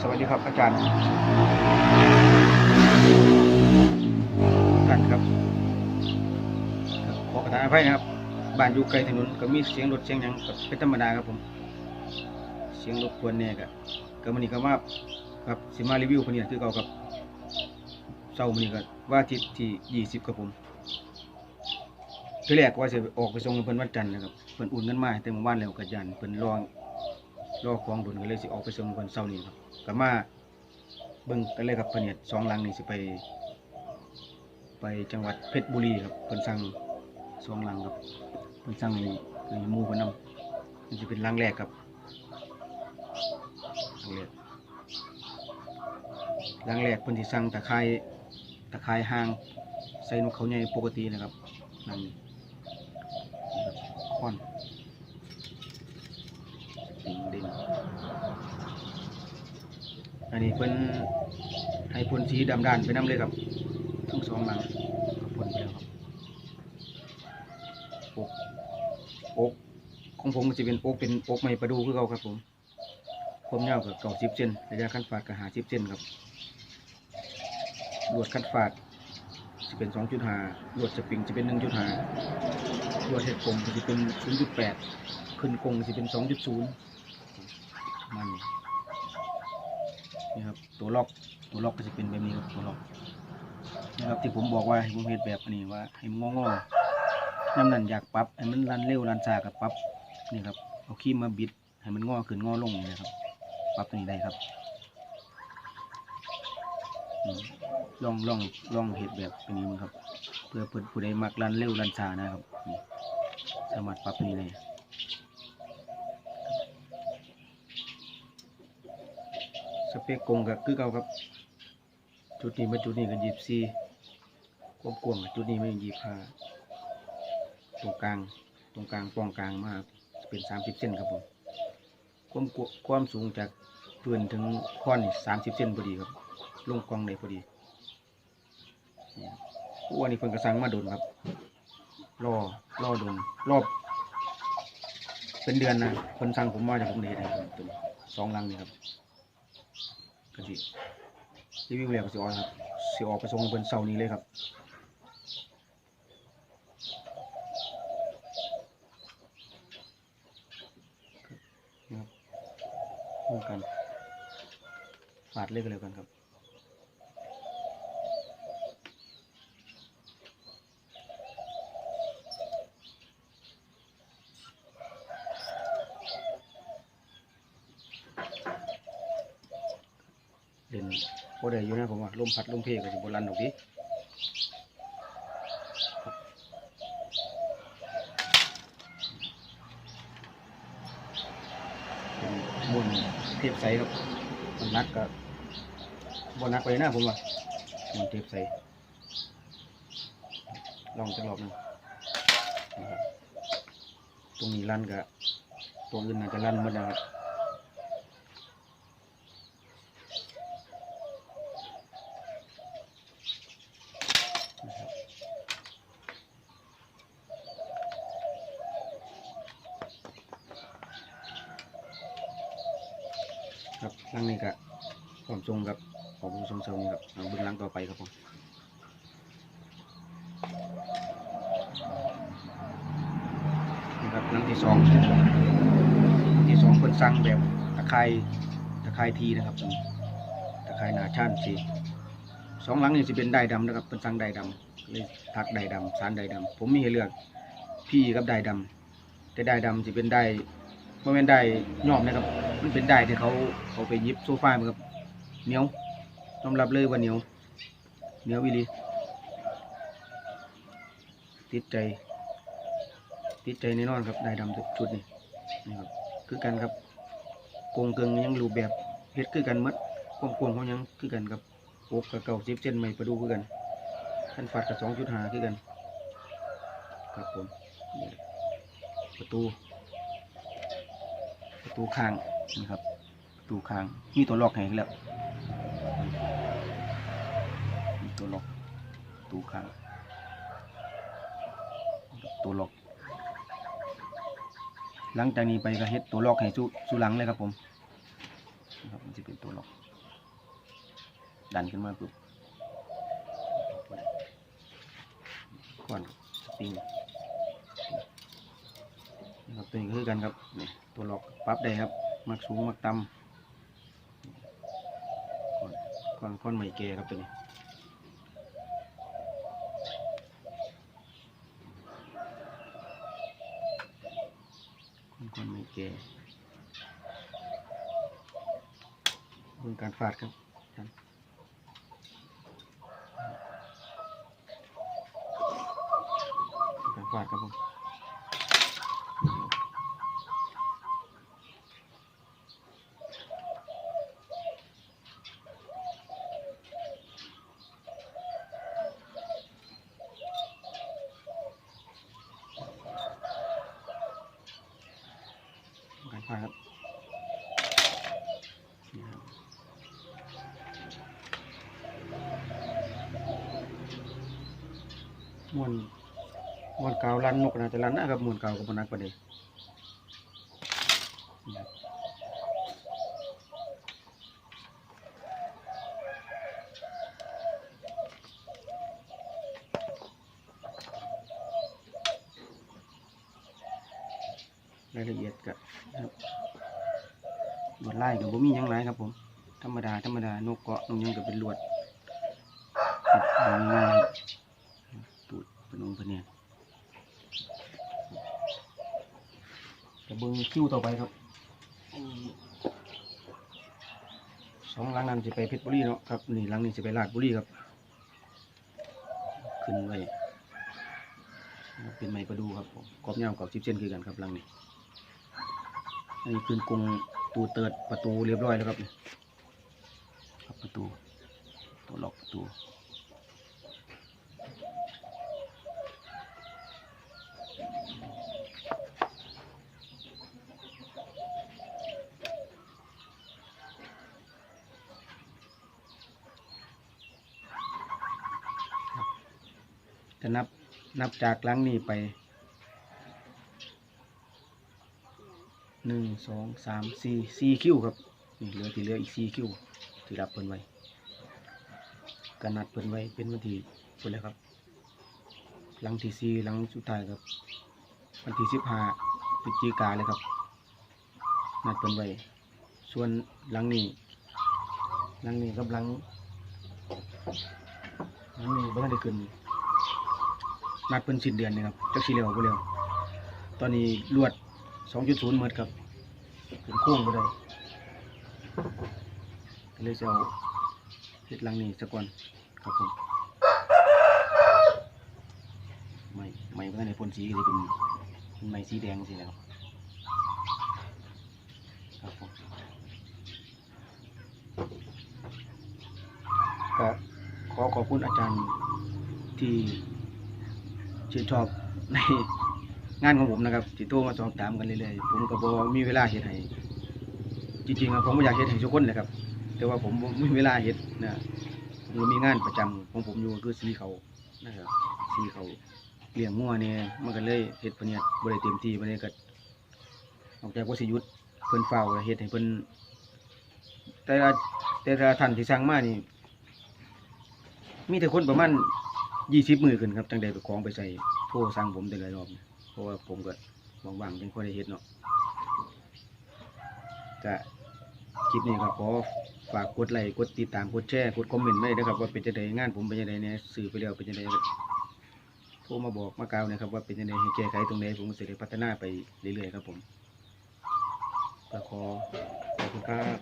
สวัสดีครับอาจารย์กันครับครับ ขอประทานอภัยนะครับ บ้านอยู่ไกลถนนก็มีเสียงรถเสียงยังก็เป็นธรรมดาครับผม เสียงรบกวนเนี่ยก็ก็มันนี้ก็ว่าครับสิมารีวิวคนนี้คือเก่าครับเช้ามันนี้ก็ว่าทิตที่ยี่สิบครับผมทีแรกว่าจะออกไปส่งเพิ่นวันจันทร์นะครับเพิ่นอุ่นเงินมาแต่เมื่อวานแล้วก็ยันเพิ่นรอรอของดุนก็เลยสิออกไปส่งเพิ่นเช้านี้ครับ ก็มาเบิ่งกันเลยครับเพิ่นเนี่ยสองหลังนี่สิไป ไปจังหวัดเพชรบุรีครับเพิ่นสั่งสองหลังครับเพิ่นสั่งนี่คือหมู่เพิ่นนำมันจะเป็นหลังแรกครับหลังแรกหลังแรกเพิ่นสิสั่งตะไคร้ตะไคร้ห่างใส่นกเขาใหญ่ปกตินะครับนั่นค้อนดิงดิง อันนี้เพิ่นให้พ่นสีดำด้านไปน้ำเลยครับทั้งสองหลังพ่นไปแล้วครับอกอกของผมจะเป็นอกเป็นอกไม้ประดูคือเขาครับผมความยาวกับเก่าสิบเซนระยะขั้นฝาดกับหาสิบเซนครับลวดขั้นฝาดจะเป็นสองจุดหาลวดสปริงจะเป็นหนึ่งจุดหาลวดเห็ดกลมจะเป็นศูนย์จุดแปดขึ้นกงจะเป็นสองจุดศูนย์มัน นี่ครับตัวล็อกตัวล็อกก็จะเป็นแบบนี้ครับตัวล็อกนะครับที่ผมบอกว่าให้ผมเห็ดแบบนี้ว่าให้มันงอๆน้ำนั่นอยากปรับให้มันรันเร็วรันช้ากับปรับนี่ครับเอาขี้มาบิดให้มันงอขึ้นงอลงนี่นะครับปรับตรงนี้ได้ครับลองลองลองเห็ดแบบนี้มั้งครับ เพื่อเพื่อผู้ใดมักรันเร็วรันช้านะครับสามารถปรับตรงนี้ได้ สเปคกงกับคือเก่าครับ จุดนี้มาจุดนี้ก็ยีบซีควบกวางกับจุดนี้ไม่ยีบห้าตรงกลางตรงกลางป้องกลางมาครับเป็นสามสิบเซนครับผมความกวความสูงจากพื้นถึงค้อนี่สามสิบเซนพอดีครับลงกองในพอดีผู้วันนี้เพิ่นกระสังมาโดนครับรอรอโดนรอบ เป็นเดือนนะเพิ่นสั่งผมมาจากผมเนะครับตัวนี้สองลังนี่ครับ กะสิรีวิวแล้วก็สิออกครับสิออกไปส่งเพิ่นเสาร์นี้เลยครับนะครับร่วมกันฝาดเล็กกันเลยกันครับ เด่นโอได้อยู่นะผมว่าลมพัดลมเพก็สิบรันดอกดิบุญเทียบใสครับมันนักกับบนักไปนะผมว่ามันเทียบใสลองจักรอบหนึงนะตรงนี้ลั่นกับตัวอื่นอาจจะลั่นหมดนะครับ หลังนี้ก็ผมทรงกับผมทรงเซลนี่ครับเอาเบื้องหลังต่อไปครับผมนี่ครับหลังที่สองที่สองคนสั่งแบบตะไคร้ตะไคร้ทีนะครับตะไคร้หนาช่านสีสองหลังนี่จะเป็นได้ดำนะครับเป็นสั่งได้ดำเลยทักได้ดำสารได้ดำผมมีให้เลือกพี่กับได้ดำแต่ได้ดำจะเป็นได้ มันเป็นได้ย่อมนะครับ มันเป็นได้ที่เขาเขาไปยิบโซฟามาครับเหนียวยอมรับเลยว่าเหนียวเหนียววิลีติดใจ ติดใจแน่นอนครับได้ดำชุดนี่นี่ครับคือกันครับโกงเกิงยังรูปแบบเฮ็ดคือกันมัดความกวงเขายังคือกันครับโอบกับเก่าสิบเซนไม่ประดูคือกันขั้นฟาดกับสองจุดหาคือกัน ครับผมประตู ตูข้างนะครับประตูข้างมีตัวล็อกให้แล้วมีตัวล็อกตูข้างตัวล็อก หลังจากนี้ไปก็เฮ็ดตัวล็อกให้สู้สู้หลังเลยครับผมนะครับมันจะเป็นตัวล็อก ดันขึ้นมาปุ๊บก่อนสปริง ตัวนี้คือกันครับนี่ตัวหลอกปรับได้ครับ มักสูงมักต่ำก่อนก่อนก้อนใหม่เกครับตัวนี้ก้อนก้อนใหม่เกเรื่องการฟาดครับการฟาดครับผมการฟาด ครับมวนมวนกาลันนกนะแต่ลันนะครับมวนกากับนักประเดี๋ยว รายละเอียดกับครับลวดลายกับบ่มียังไรครับผม ธรรมดาธรรมดานกเกาะนกยังก็เป็นลวดง่ายตูดเป็นองค์พระเนี่ยจะเบิ้งคิวต่อไปครับสองหลังนั้นจะไปเพชรบุรีเนาะครับนี่หลังนี้จะไปราชบุรีครับ ขึ้นไว้เป็นไม้ประดูครับผมกรอบยาวกับชิบเส้นคือกันครับหลังนี้ อันนี้คืนกรงตูเติดประตูเรียบร้อยแล้วครับครับประตู ตัวล็อกประตูจะนับนับจากหลังนี้ไป หนึ่งสองสามสี่สี่คิวครับนี่เหลือที่เหลืออีกสี่คิวที่รับเพิ่นไว้กันนัดเพิ่นไว้เป็นวันที่เพิ่นแล้วครับ หลังที่สี่หลังสุดท้ายครับ วันที่สิบห้าพฤศจิกาเลยครับ นัดเพิ่นไว้ส่วนหลังนี้หลังนี้กับหลังหลังนี้บ่ทันได้ขึ้นนัดเพิ่นสิ้นเดือนนี่ครับจักสิเร็วบ่เร็วตอนนี้ลวด 2.0หมดครับเป็นโค้งได้ก็เลยจะเอาเฮ็ดลังนี้ซะก่อนครับผมไม่ไม่บ่ทันได้พ่นสีเป็นเป็นไม้สีแดงสิแหละครับครับผมก็ขอขอบคุณอาจารย์ที่ชื่นชอบใน งานของผมนะครับที่โทรมาสอบถามกันเรื่อยๆผมก็บอมีเวลาเฮ็ดให้จริงๆอะผมไม่อยากเฮ็ดให้ทุกคนเลยครับ แต่ว่าผมบ่มีเวลาเฮ็ดนะผมมีงานประจำของผมอยู่คือสีเขานะครับสีเขาเลี้ยงงัวเนี่ยมันก็เลยเฮ็ดพเนี่ยบ่ได้เต็มที่บ่ได้ก็ออกจากวสิยุดเพิ่นเฝ้าเฮ็ดให้เพิ่นแต่ละแต่ละท่านที่สั่งมานี่มีแต่คนประมาณยี่สิบมือขึ้นครับจังใดไปคล้องไปใส่โทรสั่งผมแต่ละรอบเนี่ย เพราะว่าผมก็ว่างๆจังค่อยได้เฮ็ดเนาะก็คลิปนี้ก็ขอฝากกดไลค์กดติดตามกดแชร์กดคอมเมนต์ไว้นะครับว่าเป็นจังไดงานผมเป็นจังไดเนี่ยสื่อไปแล้วเป็นจังไดก็โทรมาบอกมากล่าวนะครับ ว่าเป็นจังไดให้แก้ไขตรงไหนผมก็จะได้พัฒนาไปเรื่อยๆครับผมก็ขอขอบคุณครับ